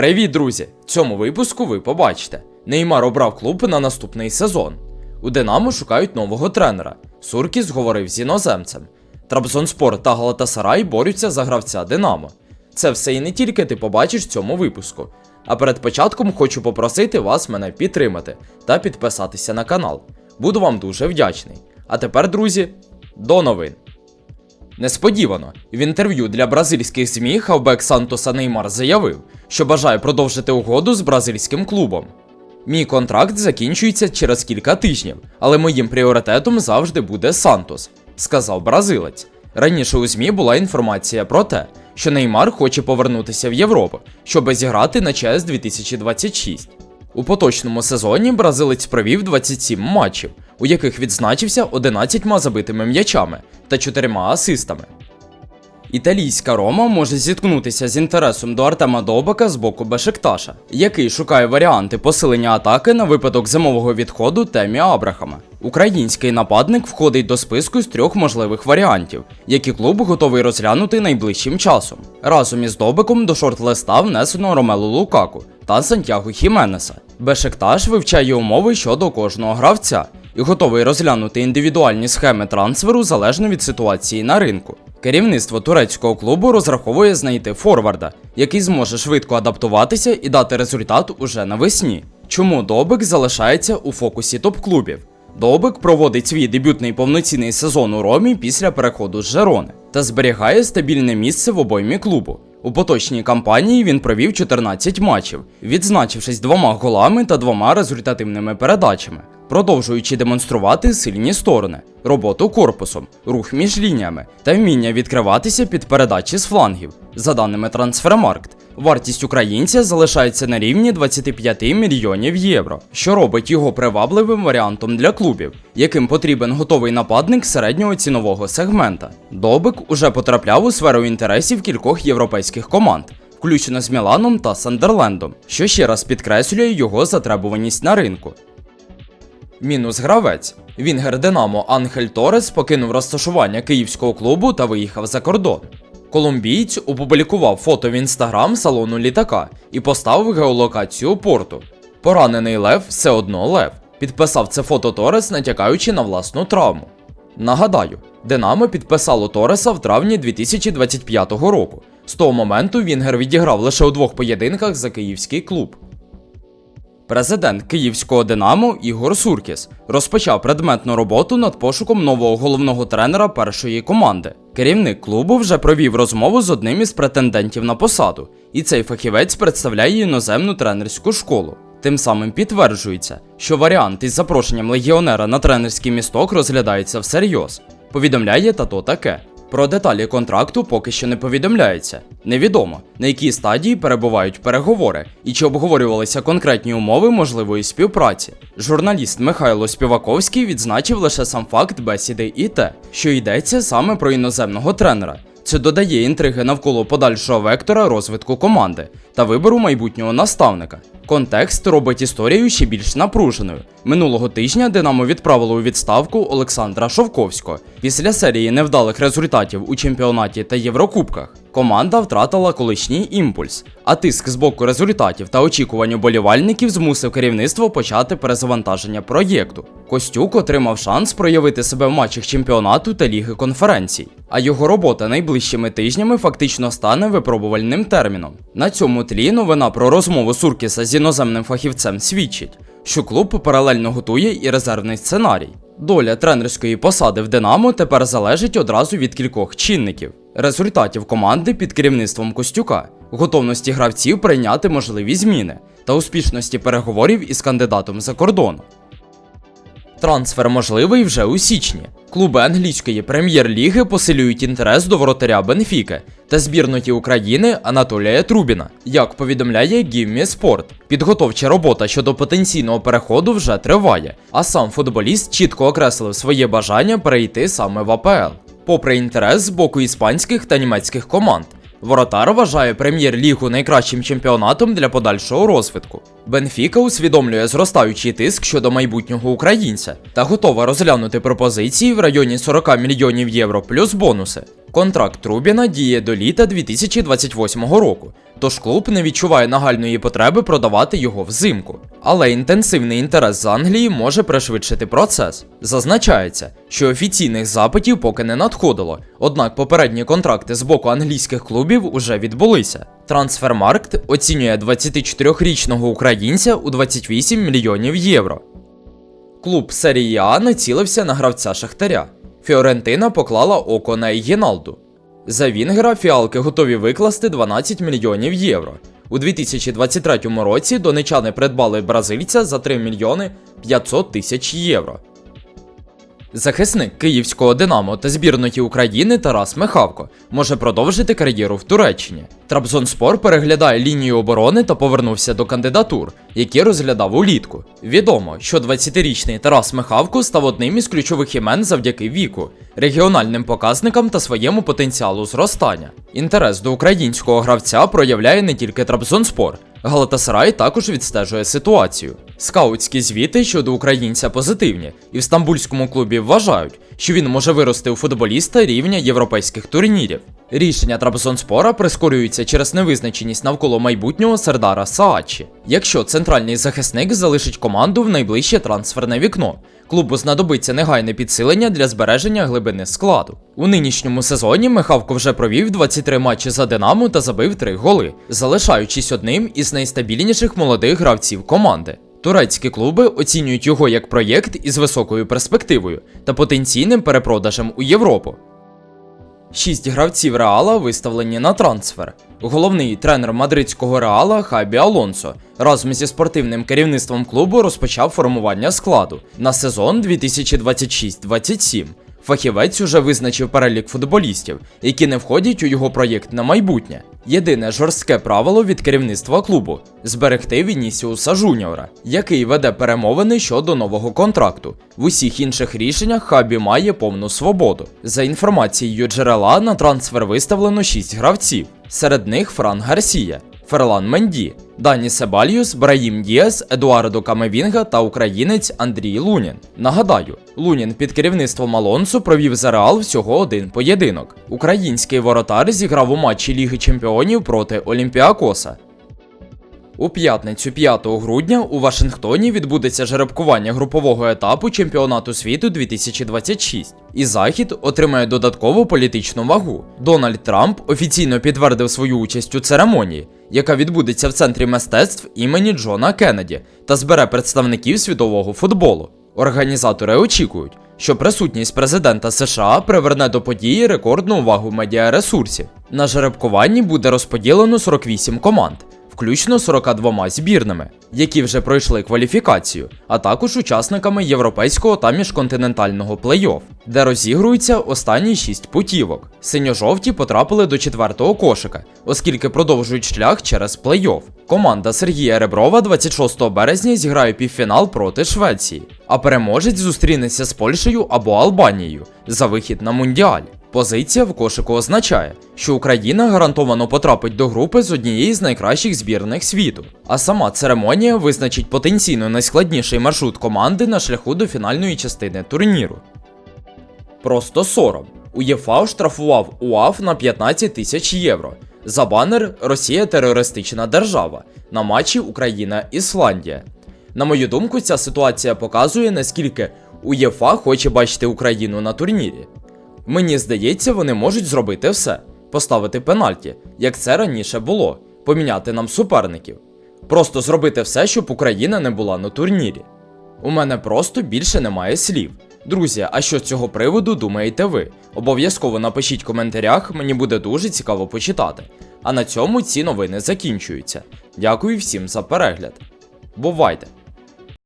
Привіт, друзі! В цьому випуску ви побачите. Неймар обрав клуб на наступний сезон. У Динамо шукають нового тренера. Суркіс говорив з іноземцем. Трабзонспор та Галатасарай борються за гравця Динамо. Це все і не тільки ти побачиш в цьому випуску. А перед початком хочу попросити вас мене підтримати та підписатися на канал. Буду вам дуже вдячний. А тепер, друзі, до новин. Несподівано, в інтерв'ю для бразильських ЗМІ хавбек Сантоса Неймар заявив, що бажає продовжити угоду з бразильським клубом. Мій контракт закінчується через кілька тижнів, але моїм пріоритетом завжди буде Сантос, сказав бразилець. Раніше у ЗМІ була інформація про те, що Неймар хоче повернутися в Європу, щоб зіграти на ЧС 2026. У поточному сезоні бразилець провів 27 матчів, у яких відзначився 11 забитими м'ячами та 4 асистами. Італійська Рома може зіткнутися з інтересом до Артема Довбака з боку Бешикташа, який шукає варіанти посилення атаки на випадок зимового відходу Темі Абрахама. Український нападник входить до списку з трьох можливих варіантів, які клуб готовий розглянути найближчим часом. Разом із Довбиком до шорт-листа внесено Ромелу Лукаку та Сантьяго Хіменеса. Бешикташ вивчає умови щодо кожного гравця і готовий розглянути індивідуальні схеми трансферу залежно від ситуації на ринку. Керівництво турецького клубу розраховує знайти форварда, який зможе швидко адаптуватися і дати результат уже навесні. Чому Добик залишається у фокусі топ-клубів? Добик проводить свій дебютний повноцінний сезон у Ромі після переходу з Жерони та зберігає стабільне місце в обоймі клубу. У поточній кампанії він провів 14 матчів, відзначившись двома голами та двома результативними передачами, продовжуючи демонструвати сильні сторони, роботу корпусом, рух між лініями та вміння відкриватися під передачі з флангів. За даними Трансфермаркт, вартість українця залишається на рівні 25 мільйонів євро, що робить його привабливим варіантом для клубів, яким потрібен готовий нападник середнього цінового сегмента. Добик уже потрапляв у сферу інтересів кількох європейських команд. Включно з Міланом та Сандерлендом, що ще раз підкреслює його затребуваність на ринку. Мінус гравець. Вінгер Динамо Анхель Торес покинув розташування київського клубу та виїхав за кордон. Колумбієць опублікував фото в інстаграм салону літака і поставив геолокацію порту. Поранений Лев все одно Лев. Підписав це фото Торес, натякаючи на власну травму. Нагадаю, Динамо підписало Тореса в травні 2025 року. З того моменту Вінгер відіграв лише у двох поєдинках за київський клуб. Президент київського Динамо Ігор Суркіс розпочав предметну роботу над пошуком нового головного тренера першої команди. Керівник клубу вже провів розмову з одним із претендентів на посаду, і цей фахівець представляє іноземну тренерську школу. Тим самим підтверджується, що варіант із запрошенням легіонера на тренерський місток розглядається всерйоз. Повідомляє тато таке. Про деталі контракту поки що не повідомляється. Невідомо, на якій стадії перебувають переговори і чи обговорювалися конкретні умови можливої співпраці. Журналіст Михайло Співаковський відзначив лише сам факт бесіди і те, що йдеться саме про іноземного тренера. Це додає інтриги навколо подальшого вектора розвитку команди та вибору майбутнього наставника. Контекст робить історію ще більш напруженою. Минулого тижня Динамо відправило у відставку Олександра Шовковського після серії невдалих результатів у чемпіонаті та Єврокубках. Команда втратила колишній імпульс, а тиск з боку результатів та очікувань уболівальників змусив керівництво почати перезавантаження проєкту. Костюк отримав шанс проявити себе в матчах чемпіонату та ліги конференцій, а його робота найближчими тижнями фактично стане випробувальним терміном. На цьому тлі новина про розмову Суркіса з іноземним фахівцем свідчить, що клуб паралельно готує і резервний сценарій. Доля тренерської посади в Динамо тепер залежить одразу від кількох чинників: результатів команди під керівництвом Костюка, готовності гравців прийняти можливі зміни та успішності переговорів із кандидатом за кордон. Трансфер можливий вже у січні. Клуби англійської прем'єр-ліги посилюють інтерес до воротаря Бенфіки та збірної України Анатолія Трубіна. Як повідомляє Гіммі Спорт, підготовча робота щодо потенційного переходу вже триває, а сам футболіст чітко окреслив своє бажання перейти саме в АПЛ. Попри інтерес з боку іспанських та німецьких команд, Воротар вважає прем'єр-лігу найкращим чемпіонатом для подальшого розвитку. Бенфіка усвідомлює зростаючий тиск щодо майбутнього українця та готова розглянути пропозиції в районі 40 мільйонів євро плюс бонуси. Контракт Трубіна діє до літа 2028 року, тож клуб не відчуває нагальної потреби продавати його взимку. Але інтенсивний інтерес з Англії може пришвидшити процес. Зазначається, що офіційних запитів поки не надходило, однак попередні контракти з боку англійських клубів уже відбулися. Трансфермаркт оцінює 24-річного українця у 28 мільйонів євро. Клуб серії А націлився на гравця Шахтаря. Фіорентина поклала око на Єналду. За Вінгера фіалки готові викласти 12 мільйонів євро. У 2023 році донечани придбали бразильця за 3 мільйони 500 тисяч євро. Захисник київського Динамо та збірної України Тарас Михавко може продовжити кар'єру в Туреччині. Трабзонспор переглядає лінію оборони та повернувся до кандидатур, які розглядав улітку. Відомо, що 20-річний Тарас Михавко став одним із ключових імен завдяки віку, регіональним показникам та своєму потенціалу зростання. Інтерес до українського гравця проявляє не тільки Трабзонспор, Галатасарай також відстежує ситуацію. Скаутські звіти щодо українця позитивні, і в стамбульському клубі вважають, що він може вирости у футболіста рівня європейських турнірів. Рішення Трабзонспора прискорюється через невизначеність навколо майбутнього Сердара Саачі. Якщо центральний захисник залишить команду в найближче трансферне вікно, клубу знадобиться негайне підсилення для збереження глибини складу. У нинішньому сезоні Михавко вже провів 23 матчі за Динамо та забив 3 голи, залишаючись одним із найстабільніших молодих гравців команди. Турецькі клуби оцінюють його як проєкт із високою перспективою та потенційним перепродажем у Європу. Шість гравців Реала виставлені на трансфер. Головний тренер мадридського Реала Хабі Алонсо разом зі спортивним керівництвом клубу розпочав формування складу на сезон 2026-27. Фахівець уже визначив перелік футболістів, які не входять у його проєкт на майбутнє. Єдине жорстке правило від керівництва клубу зберегти Вінісіуса Жуніора, який веде перемовини щодо нового контракту. В усіх інших рішеннях Хабі має повну свободу. За інформацією джерела на трансфер виставлено 6 гравців. Серед них Фран Гарсія, Ферлан Менді, Дані Себальюс, Браїм Діас, Едуардо Камевінга та українець Андрій Лунін. Нагадаю, Лунін під керівництвом Алонсо провів за Реал всього один поєдинок. Український воротар зіграв у матчі Ліги Чемпіонів проти Олімпіакоса. У п'ятницю 5 грудня у Вашингтоні відбудеться жеребкування групового етапу чемпіонату світу 2026, і захід отримає додаткову політичну вагу. Дональд Трамп офіційно підтвердив свою участь у церемонії, яка відбудеться в центрі мистецтв імені Джона Кеннеді та збере представників світового футболу. Організатори очікують, що присутність президента США приверне до події рекордну увагу медіаресурсів. На жеребкуванні буде розподілено 48 команд включно 42 збірними, які вже пройшли кваліфікацію, а також учасниками європейського та міжконтинентального плей-офф, де розігруються останні 6 путівок. Синьо-жовті потрапили до четвертого кошика, оскільки продовжують шлях через плей-офф. Команда Сергія Реброва 26 березня зіграє півфінал проти Швеції, а переможець зустрінеться з Польщею або Албанією за вихід на мундіаль. Позиція в кошику означає, що Україна гарантовано потрапить до групи з однієї з найкращих збірних світу. А сама церемонія визначить потенційно найскладніший маршрут команди на шляху до фінальної частини турніру. Просто сором. УЄФА оштрафував УАФ на 15 тисяч євро. За банер Росія терористична держава на матчі Україна-Ісландія. На мою думку, ця ситуація показує, наскільки УЄФА хоче бачити Україну на турнірі. Мені здається, вони можуть зробити все: поставити пенальті, як це раніше було, поміняти нам суперників. Просто зробити все, щоб Україна не була на турнірі. У мене просто більше немає слів. Друзі, а що з цього приводу думаєте ви? Обов'язково напишіть в коментарях, мені буде дуже цікаво почитати. А на цьому ці новини закінчуються. Дякую всім за перегляд. Бувайте!